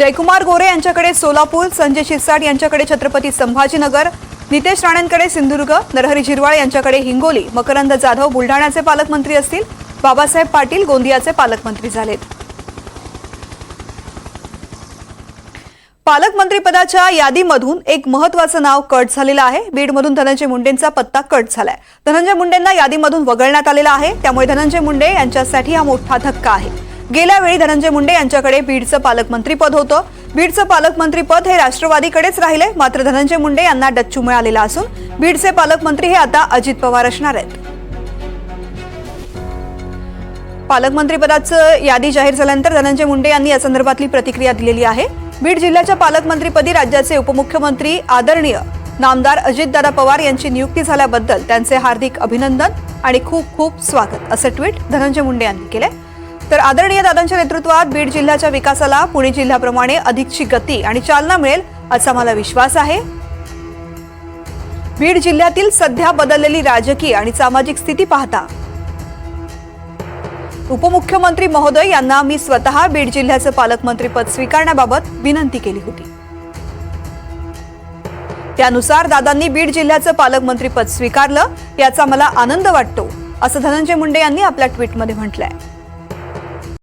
जयकुमार गोरे यांच्याकडे सोलापूर संजय शिरसाट यांच्याकडे छत्रपती संभाजीनगर नितेश राणेंकडे सिंधुदुर्ग नरहरी झिरवाळ यांच्याकडे हिंगोली मकरंद जाधव बुलढाण्याचे पालकमंत्री असतील बाबासाहेब पाटील गोंदियाचे पालकमंत्री झालेत. पालकमंत्रीपदाच्या यादीमधून एक महत्वाचं नाव कट झालेलं आहे. बीडमधून धनंजय मुंडेंचा पत्ता कट झालाय. धनंजय मुंडेंना यादीमधून वगळण्यात आलेला आहे. त्यामुळे धनंजय मुंडे यांच्यासाठी हा मोठा धक्का आहे. गेल्या वेळी धनंजय मुंडे यांच्याकडे बीडचं पालकमंत्रीपद होतं. बीडचं पालकमंत्रीपद हे राष्ट्रवादीकडेच राहिले मात्र धनंजय मुंडे यांना डच्चू मिळालेला असून बीडचे पालकमंत्री हे आता अजित पवार असणार आहेत. पालकमंत्रीपदाचं यादी जाहीर झाल्यानंतर धनंजय मुंडे यांनी या संदर्भातली प्रतिक्रिया दिलेली आहे. बीड जिल्ह्याच्या पालकमंत्रीपदी राज्याचे उपमुख्यमंत्री आदरणीय नामदार अजितदादा पवार यांची नियुक्ती झाल्याबद्दल त्यांचे हार्दिक अभिनंदन आणि खूप खूप स्वागत. असं ट्विट धनंजय मुंडे यांनी केलंय. तर आदरणीय दादांच्या नेतृत्वात बीड जिल्ह्याच्या विकासाला पुणे जिल्ह्याप्रमाणे अधिकची गती आणि चालना मिळेल असा मला विश्वास आहे. बीड जिल्ह्यातील सध्या बदललेली राजकीय आणि सामाजिक स्थिती पाहता. उपमुख्यमंत्री महोदय यांना मी स्वतः बीड जिल्ह्याचं पालकमंत्रीपद स्वीकारण्याबाबत विनंती केली होती. त्यानुसार दादांनी बीड जिल्ह्याचं पालकमंत्रीपद स्वीकारलं याचा मला आनंद वाटतो असं धनंजय मुंडे यांनी आपल्या ट्विटमध्ये म्हटलंय.